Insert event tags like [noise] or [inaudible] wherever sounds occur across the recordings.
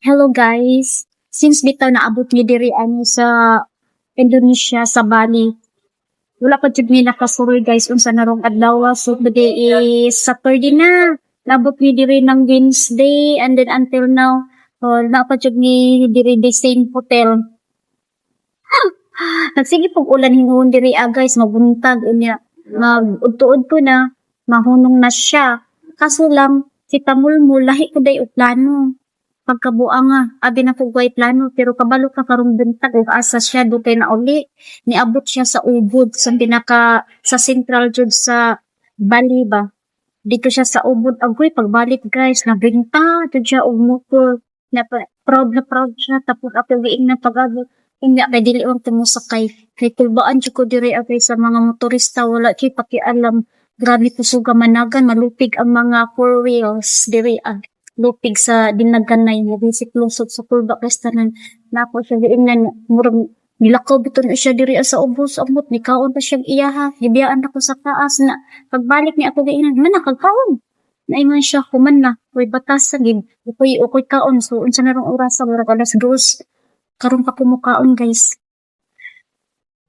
Hello guys. Since bitaw naabot ni diri ani sa Indonesia sa Bali. Wala pa jud mi nakasuroy guys unsa na rong adlaw so today is Saturday na. Nabot mi diri ng Wednesday and then until now uh, na pa jud ni diri the same hotel. [laughs] Nagsige pog ulan hingon diri ah, guys mabuntag unya mag-udto-udto na mahunong na siya. Kaso lang si Tamulmul lahi ko day plano pagkabuang nga abi na kog way plano pero kabalo ka karong buntag ug asa siya do kay na uli. Niabot siya sa ubod sa pinaka sa central jud sa Bali ba? Dito siya sa ubod. Agoy pagbalik guys nabinta jud siya og motor na proud na proud siya tapos ako giing na pag-abot hindi kay dili ang tumusakay. Kay kulbaan jud ko diri agay sa mga motorista wala kay pakialam. Grabe kusuga managan malupig ang mga four wheels diri ah lupig sa dinaganay nga basic lusot sa kulba kastanan nako siya giingnan murag nilakaw biton siya diri sa ubos amot ni kaon pa siya iyaha gibiyaan ako sa taas na pagbalik ni ako giingnan man nakagkaon naiman siya kuman na koy batasan gid ukoy ukoy kaon. So unsa na rong oras sa murag alas 2 karon pa kumukaon guys.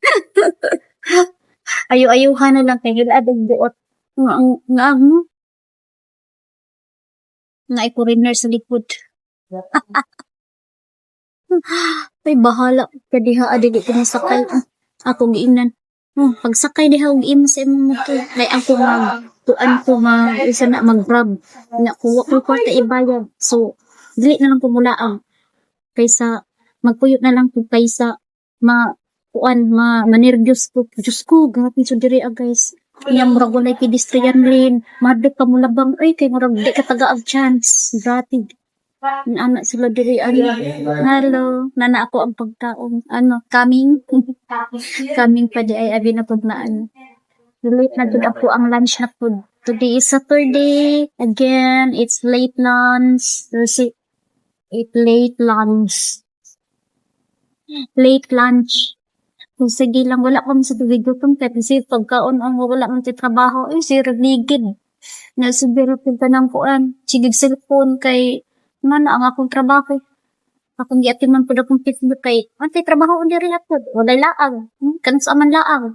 [laughs] Ayo-ayuhan na lang kay gila adog buot. Nga ang nga ang mo nga i-foreigner sa likod. [laughs] Ay, bahala ka diha, adi di ko masakay. Ako giingnan. Oh, pagsakay diha og imo sa imong motor. Kay ako mag tuan ko mag isa na mag-grab. Nga kuwa ko kwarta ibayad. So, dili na lang ko mulaang. Kaysa magpuyot na lang ko kaysa ma kuan ma manervyos ko. Diyos ko, grabe so diri ah, guys. Kaya murag walay pedestrian lane. Madok ka mulabang. Ay, kay murag di ka taga chance. Grabe. Ang anak sila diri ano. Hello. Nana ako ang pagkaon. Ano, coming. [laughs] coming pa di ay abi na pud na ano. Late na jud ako ang lunch na food. Today is Saturday. Again, it's late lunch. Kasi, it's late lunch. Late lunch. Kung sige lang, wala ko sa tubig gutom kaya kasi pagkaon ang wala man ti trabaho, ay si ligid. Na siguro pinta ng kuan, sigig cellphone kay man ang akong trabaho. Akong giatin man pud akong Facebook kay antay trabaho undi rin ako. Wala laang. Hmm? Kan sa man laang.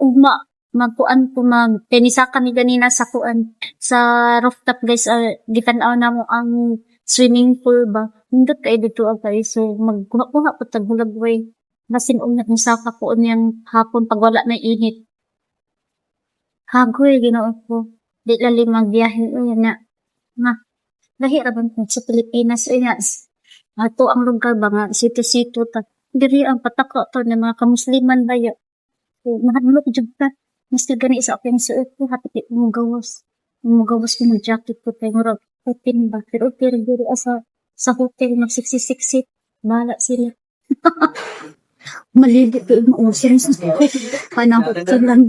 Ugma magkuan ko mag tenisaka ni ganina sa kuan sa rooftop guys uh, gitan-aw na mo ang swimming pool ba hindot kay dito agay so magkuha-kuha po tag hulagway basin og na sa ko niyang hapon pag wala na init. Hagoy ginoo ko. Di lali magbiyahe uy na. Nga. Lahi ra bang sa Pilipinas uy nga. Ato ang lugar ba nga sito-sito ta. Diri ang pataka to ng mga kamusliman ba ya. So, mahadlok jud ka. Mas gani sa akong suot ko hapit mo gawas. Mo gawas ko ng jacket ko kay murag open ba. Pero pero diri asa sa hotel magsiksi-siksi. Bahala sila. [laughs] Malilit ko yung sa panahon lang.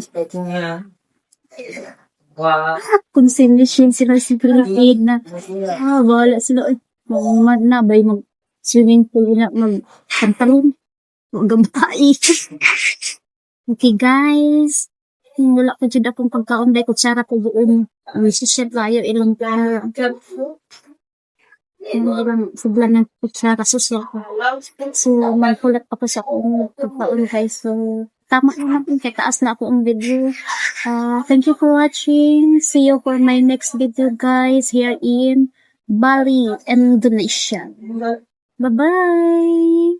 Consignation sila sa Pilipina. Ah, wala sila. Man na ba mag swimming pool na mag pantalon. Magambay. [laughs] okay guys. Wala ko dyan akong pagkaon dahil kutsara ko doon. Ang social tayo ilang ka. Ilang subla ng kutsara social ko. So, magkulat pa ko sa akong guys. So, tama na natin kay na ako ang video. Uh, thank you for watching. See you for my next video guys here in Bali, Indonesia. Bye-bye!